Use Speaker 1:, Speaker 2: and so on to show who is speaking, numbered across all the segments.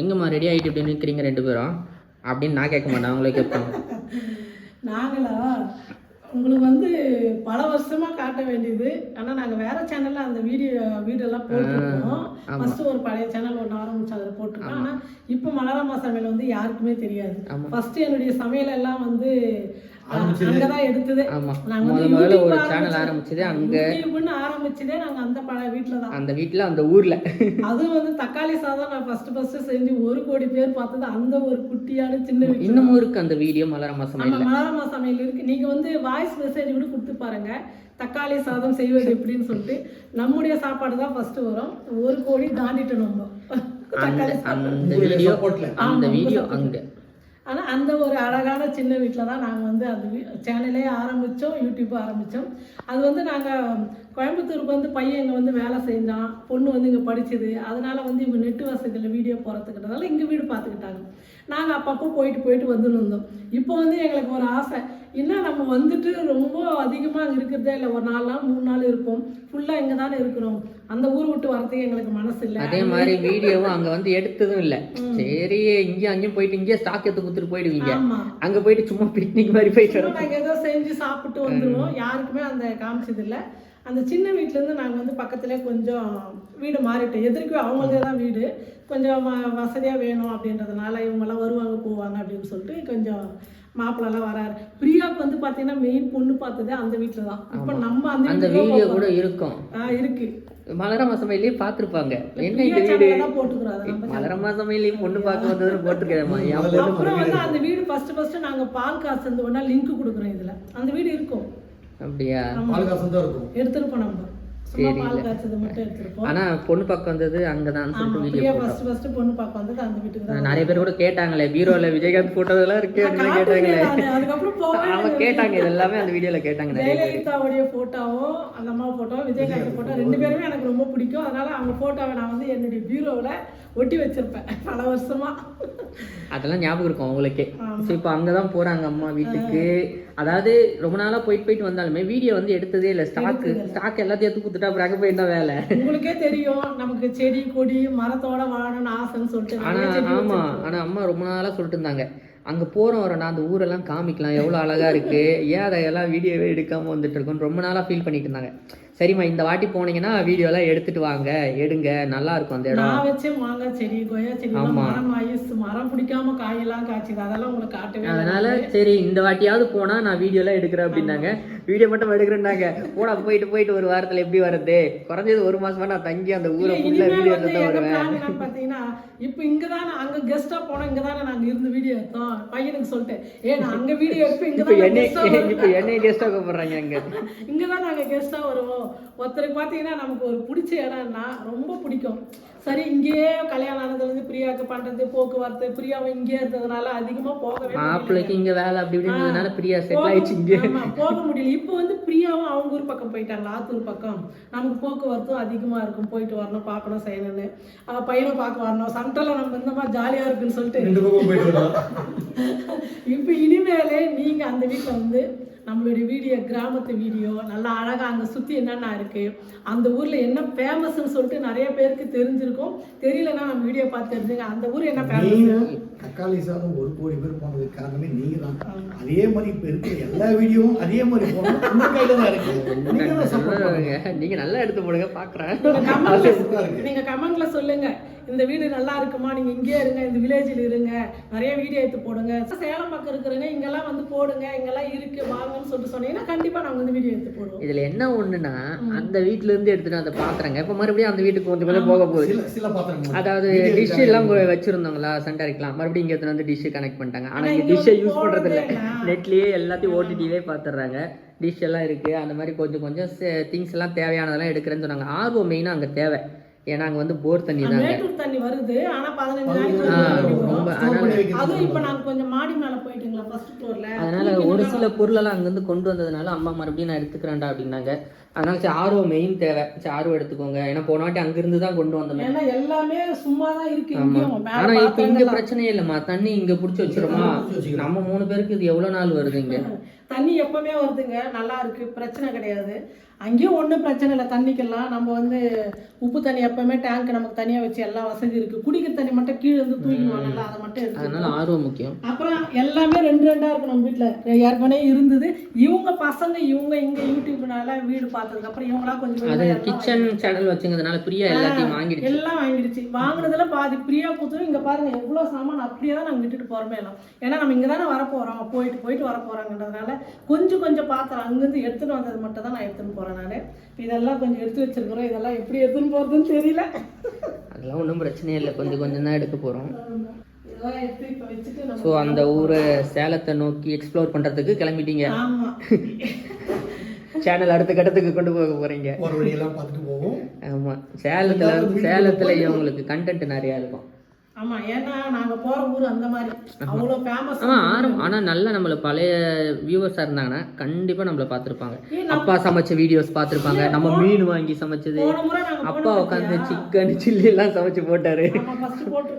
Speaker 1: எங்கம்மா ரெடி ஆகிட்டு இப்படி நிற்கிறீங்க ரெண்டு பேரும்? அப்படின்னு நான் கேட்க மாட்டேன் அவங்களே கேட்பாங்க.
Speaker 2: நாங்களா? உங்களுக்கு வந்து பல வருஷமா காட்ட வேண்டியது. ஆனா நாங்க வேற சேனல்ல அந்த வீடியோ வீடியோலாம் போட்டுருக்கோம். ஃபர்ஸ்ட் ஒரு பழைய சேனல் ஒன்று ஆரம்பிச்சு அதில் போட்டிருக்கோம். ஆனா இப்போ மலரம்மா சமையல் வந்து யாருக்குமே தெரியாது. ஃபர்ஸ்ட் என்னுடைய சமையல் எல்லாம் வந்து அங்கதான் எடுத்தது.
Speaker 1: முதல்ல ஒரு சேனல் ஆரம்பிச்சது அங்க.
Speaker 2: ஆரம்பிச்சதே நாங்க அந்த வீட்டில் தான்.
Speaker 1: அந்த வீட்ல அந்த ஊர்ல.
Speaker 2: அதுவும் வந்து தக்காளி சாதம் நான் ஃபர்ஸ்ட் ஃபர்ஸ்ட் செஞ்சு ஒரு கோடி பேர் பார்த்தது அந்த ஒரு குட்டியான சின்ன
Speaker 1: இன்னமும் இருக்கு அந்த வீடியோ மலரமா சமையல்
Speaker 2: மலரமா சமையல் இருக்கு. நீங்க வந்து வாய்ஸ் மெசேஜ் கூட கொடுத்து பாருங்க. தக்காளி சாதம் செய்வது எப்படின்னு சொல்லிட்டு. நம்முடைய சாப்பாடு தான் ஃபர்ஸ்ட் வரும். ஒரு கோடி தாண்டிட்டோம் நம்ம.
Speaker 1: அந்த வீடியோ அங்க.
Speaker 2: ஆனால் அந்த ஒரு அழகான சின்ன வீட்டில் தான் நாங்கள் வந்து அந்த சேனலே ஆரம்பித்தோம் யூடியூப் ஆரம்பித்தோம் அது வந்து நாங்கள் கோயம்புத்தூருக்கு வந்து பையன் இங்கே வந்து வேலை செஞ்சான் பொண்ணு வந்து இங்கே படித்தது அதனால் வந்து இவங்க நெட்டு வசதியில் வீடியோ போகிறதுக்கிட்டதால இங்கே வீடு பார்த்துக்கிட்டாங்க நாங்கள் அப்பப்போ போயிட்டு போயிட்டு வந்துன்னு இருந்தோம். இப்போ வந்து எங்களுக்கு ஒரு ஆசை. இன்னும் நம்ம வந்துட்டு ரொம்ப அதிகமாக அங்கே இருக்கிறதே இல்லை. ஒரு நாலு நாள் மூணு நாள் இருப்போம். ஃபுல்லாக இங்கே தானே இருக்கிறோம். அந்த ஊர் விட்டு வரதுக்கு எங்களுக்கு மனசு இல்லை.
Speaker 1: அதே மாதிரி வீடியோவும் அங்க வந்து எடுத்ததும் இல்ல. சரி இங்கேயும் அங்கேயும் போயிட்டு இங்கேயே ஸ்டாக் எடுத்து கொடுத்துட்டு போயிடுவீங்க. அங்க போயிட்டு சும்மா பிக்னிக் மாதிரி போயிட்டு
Speaker 2: நாங்கள் ஏதோ செஞ்சு சாப்பிட்டு வந்துடுவோம் யாருக்குமே அந்த காமிச்சது இல்ல. அந்த சின்ன வீட்டிலேருந்து நாங்கள் வந்து பக்கத்துலேயே கொஞ்சம் வீடு மாறிட்டோம். எதிர்க்கு அவங்களதே தான் வீடு. கொஞ்சம் வ- வசதியா வேணும் அப்படின்றதுனால இவங்கெல்லாம் வருவாங்க போவாங்க அப்படின்னு சொல்லிட்டு கொஞ்சம் மாப்பிள்ளலாம் வராரு. பிரியாவுக்கு வந்து பார்த்தீங்கன்னா மெயின் பொண்ணு பார்த்ததே அந்த வீட்டில் தான். இப்போ நம்ம அந்த
Speaker 1: அந்த வீடியோ கூட இருக்கும்.
Speaker 2: ஆ இருக்கு.
Speaker 1: மலரமா சமையலே பார்த்துருப்பாங்க. என்ன இந்த வீடு?
Speaker 2: சேனல்ல தான் போட்டுக்கிறோம் அதை நம்ம
Speaker 1: மலரமா சமையலையும் பொண்ணு பார்க்க வந்ததுன்னு பொண்ணு
Speaker 2: அப்புறம் வந்து அந்த வீடு ஃபர்ஸ்ட் ஃபர்ஸ்ட் நாங்க பால் காசு ஒன்றா லிங்க் கொடுக்குறோம் இதுல. அந்த வீடு இருக்கும்.
Speaker 1: அப்படியா?
Speaker 3: பால்காசம் தான் இருக்கும்.
Speaker 2: எடுத்திருப்போம் நம்ம.
Speaker 1: ஆனா பொண்ணு பார்க்க வந்தது அங்கதான் சொல்லிட்டு
Speaker 2: பொண்ணு பார்க்க வந்தது அந்த வீட்டுக்கு
Speaker 1: நிறைய பேர் கூட கேட்டாங்களே பீரோல விஜயகாந்த் போட்டோதெல்லாம் இருக்கு அப்படின்னு கேட்டாங்களே. அவங்க கேட்டாங்க இது எல்லாமே அந்த வீடியோல கேட்டாங்க
Speaker 2: ஜெயலலிதாவுடைய போட்டோவும் அந்த அம்மா போட்டோ விஜயகாந்த் போட்டோ ரெண்டு பேருமே எனக்கு ரொம்ப பிடிக்கும். அதனால அவங்க போட்டோவை நான் வந்து என்னுடைய பீரோவில் ஒட்டி வச்சிருப்பேன். பல வருஷமா.
Speaker 1: அதெல்லாம் ஞாபகம் இருக்கும் அவங்களுக்கே. ஸோ இப்போ அங்கதான் போறாங்க அம்மா வீட்டுக்கு. அதாவது ரொம்ப நாளா போயிட்டு போயிட்டு வந்தாலுமே வீடியோ வந்து எடுத்ததே இல்லை. ஸ்டாக் ஸ்டாக் எல்லாத்தையும் எடுத்து கொடுத்துட்டா அப்புறம் அங்கே போய் என்ன வேலை.
Speaker 2: உங்களுக்கே தெரியும். நமக்கு செடி கொடி மரத்தோட வாழணும்னு ஆசைன்னு சொல்லிட்டு
Speaker 1: ஆனா
Speaker 2: நிறைய செடி
Speaker 1: ஆமா. ஆனா அம்மா ரொம்ப நாளா சொல்லிட்டு இருந்தாங்க. அங்க போறோம் வரோம்னா அந்த ஊரெல்லாம் காமிக்கலாம். எவ்வளவு அழகா இருக்கு. ஏன் அதையெல்லாம் வீடியோவே எடுக்காம வந்துட்டு இருக்கோம் ரொம்ப நாளா ஃபீல் பண்ணிட்டு இருந்தாங்க. சரிம்மா இந்த வாட்டி போனீங்கன்னா வீடியோ எல்லாம் எடுத்துட்டு வாங்க. எடுங்க. நல்லா இருக்கும் அந்த இடம்.
Speaker 2: நான் பிடிக்காம காயெல்லாம் காய்ச்சுது. அதெல்லாம் உங்களுக்கு காட்டவே.
Speaker 1: அதனால சரி இந்த வாட்டியாவது போனா நான் வீடியோ எல்லாம் எடுக்கிறேன் அப்படின்னாங்க. வீடியோ மட்டும் எடுக்கிறேன்னாங்க. போடா போயிட்டு போயிட்டு ஒரு வாரத்துல எப்படி வர்றது? குறைஞ்சது ஒரு மாசமா நான் தங்கி அந்த ஊரை ஃபுல்லா
Speaker 2: இனிமேல்
Speaker 1: வீடியோ எடுத்து வருவேன்.
Speaker 2: பாத்தீங்கன்னா இப்போ இங்க தானே அங்க கெஸ்டா போனோம் இங்க தானே நாங்க இருந்து வீடியோ எடுத்தோம். பையனுக்கு சொல்லிட்டேன். ஏ நான் அங்க வீடியோ எடுப்பேன் இங்க தான்
Speaker 1: என்னை இப்போ என்னை கெஸ்டா கூப்பிடுறாங்க அங்க.
Speaker 2: இங்க தான் நாங்க கெஸ்டா வருவோம். ஒருத்தருக்கு பாத்தீங்கன்னா நமக்கு ஒரு பிடிச்ச இடம்னா ரொம்ப பிடிக்கும். சரி இங்கேயே கல்யாணம் ஆனதுல இருந்து பிரியாவுக்கு பண்றது போக்குவரத்து பிரியாவை இங்கேயே இருந்ததுனால அதிகமா போகவே முடியல.
Speaker 1: மாப்பிள்ளைக்கு இங்க வேலை அப்படி இப்படின்றதுனால பிரியா செட்டில் ஆயிடுச்சு இங்க.
Speaker 2: போக முடியல. இப்போ வந்து பிரியாவும் அவங்க ஊர் பக்கம் போயிட்டாங்க ஆத்தூர் பக்கம். நமக்கு போக்குவரத்தும் அதிகமா இருக்கும். போயிட்டு வரணும் பார்க்கணும் செய்யணும்னு. பையனை பார்க்க வரணும். சண்டல நம்ம இந்த மாதிரி ஜாலியா இருக்குன்னு சொல்லிட்டு. இப்போ இனிமேலே நீங்க அந்த வீட்ல வந்து நம்மளுடைய வீடியோ கிராமத்து வீடியோ நல்லா அழகா அங்க சுத்தி என்னென்ன இருக்கு அந்த ஊர்ல என்ன ஃபேமஸ்ன்னு சொல்லிட்டு நிறைய பேருக்கு தெரிஞ்சிருக்கும். தெரியலன்னா நம்ம வீடியோ பார்த்து தெரிஞ்சுங்க. அந்த ஊர் என்ன ஃபேமஸ்
Speaker 3: தக்காளி சாதம் ஒரு கோடி பேர் போனதுக்கு காரணமே நீங்க தான் அதே மாதிரி இப்ப இருக்கிற எல்லா வீடியோவும் அதே மாதிரி போனோம் உங்க கையில தான் இருக்கு. நீங்க தான் support பண்ணணும்.
Speaker 1: நீங்க நல்லா எடுத்து போடுங்க பாக்குறேன்.
Speaker 2: நீங்க கமெண்ட்ல சொல்லுங்க. இந்த வீடு நல்லா இருக்குமா? நீங்க இங்கேயே இருங்க இந்த வில்லேஜில் இருங்க. நிறைய வீடியோ எடுத்து போடுங்க. சேலம் பக்கம் இருக்கிறவங்க இங்கெல்லாம் வந்து போடுங்க இங்கெல்லாம் இருக்கு வாங்கன்னு சொல்லிட்டு சொன்னீங்கன்னா கண்டிப்பா நாங்க வந்து வீடியோ எடுத்து போடுவோம்.
Speaker 1: இதுல என்ன ஒண்ணுன்னா அந்த வீட்ல இருந்து எடுத்துட்டு அந்த பாத்திரங்க இப்ப மறுபடியும் அந்த வீட்டுக்கு கொஞ்சம் கொஞ்சம் போக போகுது. அதாவது டிஷ் எல்லாம் கொ- வச்சிருந்தவங்களா சண்டரிக்கலாம் மறுபடியும் இங்க வந்து டிஷ் கனெக்ட் பண்ணிட்டாங்க. ஆனா இங்க டிஷ்ஷை யூஸ் பண்றது இல்ல. நெட்லயே எல்லாத்தையும் ஓடிடிலே பாத்துறாங்க. டிஷ் எல்லாம் இருக்கு. அந்த மாதிரி கொஞ்சம் கொஞ்சம் திங்ஸ் எல்லாம் தேவையானதெல்லாம் எடுக்கிறேன்னு சொன்னாங்க. ஆர்வம் மெயினா அங்க தேவை. ஏன்னா அங்க வந்து போர் தண்ணி தாங்க.
Speaker 2: மேட்டூர் தண்ணி வருது. ஆனா
Speaker 1: ரொம்ப
Speaker 2: அதுவும் இப்ப நாங்க கொஞ்சம் மாடி மேல போயிட்டுங்களா ஃபர்ஸ்ட் ஃப்ளோர்ல
Speaker 1: அதனால ஒரு சில பொருளெல்லாம் அங்கேருந்து கொண்டு வந்ததுனால அம்மா மறுபடியும் நான் எடுத்துக்கிறேன்டா அப்படின்னாங்க. அதனால சரி ஆர்வ மெயின் தேவை. சரி ஆர்வம் எடுத்துக்கோங்க. ஏன்னா போன வாட்டி அங்கிருந்து தான் கொண்டு வந்தோமே.
Speaker 2: ஏன்னா எல்லாமே சும்மா தான் இருக்கு
Speaker 1: ஆனா இப்ப இங்க. பிரச்சனையே இல்லம்மா. தண்ணி இங்க புடிச்சு வச்சிருமா. நம்ம மூணு பேருக்கு இது எவ்வளவு நாள் வருது இங்க?
Speaker 2: தண்ணி எப்பவுமே வருதுங்க. நல்லா இருக்கு. பிரச்சனை கிடையாது. அங்கேயும் ஒன்றும் பிரச்சனை இல்லை. தண்ணிக்கெல்லாம் நம்ம வந்து உப்பு தண்ணி எப்பவுமே டேங்க் நமக்கு தனியாக வச்சு எல்லா வசதி இருக்கு. குடிக்கிற தண்ணி மட்டும் கீழே இருந்து தூக்கிடுவாங்கல்ல அதை மட்டும்
Speaker 1: அதனால ஆர்வம் முக்கியம்.
Speaker 2: அப்புறம் எல்லாமே ரெண்டு ரெண்டா இருக்கு நம்ம வீட்டில் ஏற்கனவே இருந்தது. இவங்க பசங்க இவங்க இங்க யூடியூப்னால வீடு பார்த்ததுக்கு அப்புறம் இவங்களா கொஞ்சம்
Speaker 1: அது கிச்சன் சேனல் வச்சுங்கிறதுனால பிரியா எல்லாத்தையும் வாங்கிடுச்சு.
Speaker 2: எல்லாம் வாங்கிடுச்சு. வாங்குனதுல பாதி பிரியா கொடுத்துரும் இங்க பாருங்க எவ்வளவு சாமான் அப்படியே தான் நாங்க விட்டுட்டு போறோமே எல்லாம். ஏன்னா நம்ம இங்க தானே வர போறோம் போயிட்டு போயிட்டு வர போறாங்கன்றதுனால கொஞ்சம் கொஞ்சம் பாத்திரம் அங்கிருந்து எடுத்துட்டு வந்தது மட்டும் தான் நான் எடுத்துன்னு போறேன் நானு. இதெல்லாம் கொஞ்சம் எடுத்து வச்சிருக்கிறோம். இதெல்லாம் எப்படி எடுத்துன்னு போறதுன்னு தெரியல.
Speaker 1: அதெல்லாம் ஒன்றும் பிரச்சனையே இல்லை. கொஞ்சம் கொஞ்சம் தான் எடுக்க
Speaker 2: நம்ம
Speaker 1: ஸோ அந்த ஊரை சேலத்தை நோக்கி எக்ஸ்ப்ளோர் பண்றதுக்கு கிளம்பிட்டீங்க. சேனல் அடுத்த கட்டத்துக்கு கொண்டு போக போறீங்க.
Speaker 3: போகிற வழியெல்லாம் பார்த்துட்டு போவோம்.
Speaker 1: ஆமா. சேலத்துல சேலத்துல இவங்களுக்கு கண்டென்ட் நிறைய இருக்கும்.
Speaker 2: ஆமா ஏன்னா நாங்க போற ஊர் அந்த மாதிரி. அவ்வளவு ஃபேமஸ்
Speaker 1: ஆமா ஆரம் ஆனா நல்ல நம்மள பழைய வியூவர்ஸா இருந்தாங்கன்னா கண்டிப்பா நம்மள பார்த்திருப்பாங்க. அப்பா சமைச்ச வீடியோஸ் பார்த்திருப்பாங்க. நம்ம மீன் வாங்கி சமைச்சது. அப்பா உட்காந்து சிக்கன் சில்லி எல்லாம் சமைச்சு போட்டாரு.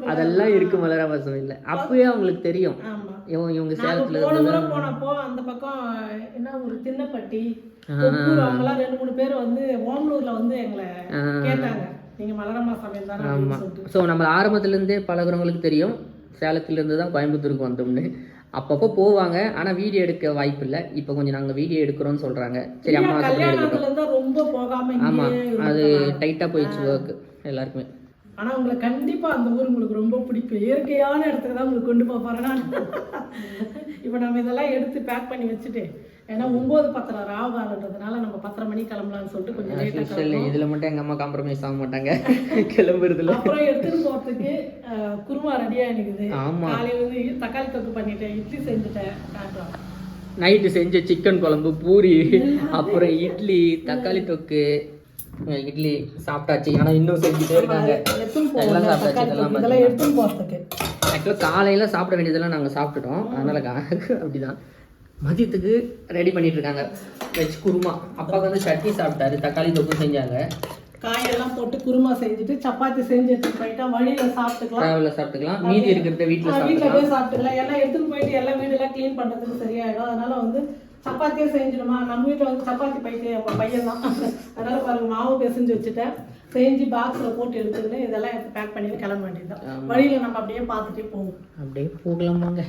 Speaker 1: அதெல்லாம் இருக்கு மலரா இல்லை. அப்பவே அவங்களுக்கு தெரியும். இவங்க இவங்க சேலத்துல
Speaker 2: போன முறை போனப்போ அந்த பக்கம் என்ன ஒரு சின்னப்பட்டி கொப்பூர் அவங்கலாம் ரெண்டு மூணு பேர் வந்து ஓமலூர்ல வந்து எங்களை கேட்டாங்க. சொல்லிட்டு.
Speaker 1: ஸோ நம்ம ஆரம்பத்துல இருந்தே பழகுறவங்களுக்கு தெரியும். சேலத்துல இருந்து தான் கோயம்புத்தூருக்கு வந்தோம்னு. அப்பப்போ போவாங்க. ஆனா வீடியோ எடுக்க வாய்ப்பு இல்லை இப்போ கொஞ்சம் நாங்க வீடியோ எடுக்கிறோம்னு சொல்றாங்க. சரி அம்மா சொல்லி எடுக்கட்டும்.
Speaker 2: கல்யாணத்துல இருந்தா ரொம்ப போகாம
Speaker 1: ஆமா.
Speaker 2: இங்கேயே
Speaker 1: அது
Speaker 2: இருந்தோம்.
Speaker 1: டைட்டா போயிடுச்சு ஒர்க் எல்லாருக்குமே.
Speaker 2: ஆனா உங்களை கண்டிப்பா அந்த ஊர் உங்களுக்கு ரொம்ப பிடிக்கும். இயற்கையான இடத்துக்கு தான் உங்களுக்கு கொண்டு போக போறேன் நான். இப்போ நம்ம இதெல்லாம் எடுத்து பேக் பண்ணி வச்சுட்டு ஏன்னா ஒன்பது பத்தரை ராவு காலன்றதுனால நம்ம பத்தரை மணிக்கு கிளம்பலாம்னு சொல்லிட்டு கொஞ்சம் லேட்டாக
Speaker 1: இதுல மட்டும் எங்க அம்மா காம்ப்ரமைஸ் ஆக மாட்டாங்க. கிளம்புறதுல.
Speaker 2: அப்புறம் எடுத்துட்டு போறதுக்கு அஹ், குருமா ரெடியா இருக்குது
Speaker 1: ஆமா.
Speaker 2: காலையில வந்து தக்காளி தொக்கு பண்ணிட்டேன் இட்லி செஞ்சுட்டேன்.
Speaker 1: நைட்டு செஞ்ச சிக்கன் குழம்பு பூரி அப்புறம் இட்லி தக்காளி தொக்கு இட்லி சாப்பிட்டாச்சு. ஆனா இன்னும் செஞ்சுட்டே இருக்காங்க. எல்லாம் சாப்பிட்டாச்சு இதெல்லாம் ஆக்சுவலாக காலையில் சாப்பிட வேண்டியதெல்லாம் நாங்கள் சாப்பிட்டுட்டோம். அதனால கா- அப்படிதான். மதியத்துக்கு ரெடி பண்ணிட்டு இருக்காங்க வெஜ் குருமா. அப்பாவுக்கு வந்து சட்னி சாப்பிட்டாரு. தக்காளி தொக்கு செஞ்சாங்க.
Speaker 2: காயெல்லாம் போட்டு குருமா செஞ்சுட்டு சப்பாத்தி செஞ்சு எடுத்துட்டு போயிட்டா வழியில சாப்பிட்டுக்கலாம்.
Speaker 1: டிராவலில் சாப்பிட்டுக்கலாம். மீதி இருக்கிறத வீட்டில்
Speaker 2: வீட்டில் போய் சாப்பிட்டுக்கலாம். எல்லாம் எடுத்துன்னு போயிட்டு எல்லாம் வீடெல்லாம் க்ளீன் பண்ணுறதுக்கு சரியாயிடும். அதனால வந்து சப்பாத்தியே செஞ்சிடுமா? நம்ம வீட்டில் வந்து சப்பாத்தி பைக்கு என் பையன் தான் அதனால பாருங்க மாவு பிசைஞ்சு வச்சுட்டேன். செஞ்சு பாக்ஸில் போட்டு எடுத்துக்கிட்டு இதெல்லாம் எடுத்து பேக் பண்ணிட்டு கிளம்ப வேண்டியதுதான். வழியில நம்ம அப்படியே பார்த்துட்டே போவோம்.
Speaker 1: அப்படியே போகலாமாங்க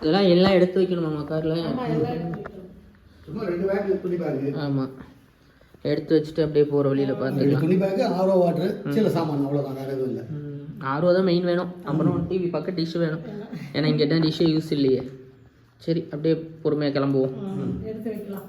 Speaker 1: இதெல்லாம் எல்லாம் எடுத்து வைக்கணுமாம்மா காரில் ஆமாம் எடுத்து வச்சுட்டு அப்படியே போகிற வழியில் பார்த்துக்கலாம்.
Speaker 3: துணி பேக்கு ஆரோ வாட்டர் சில சாமான் அவ்வளோதான் வேறு எதுவும் இல்லை.
Speaker 1: ஆர்வம் தான் மெயின் வேணும். அப்புறம் டிவி பார்க்க டிஷ் வேணும். ஏன்னா இங்கே தான் டிஷ்ஷே யூஸ் இல்லையே. சரி அப்படியே பொறுமையாக கிளம்புவோம்.
Speaker 2: எடுத்து வைக்கலாம்.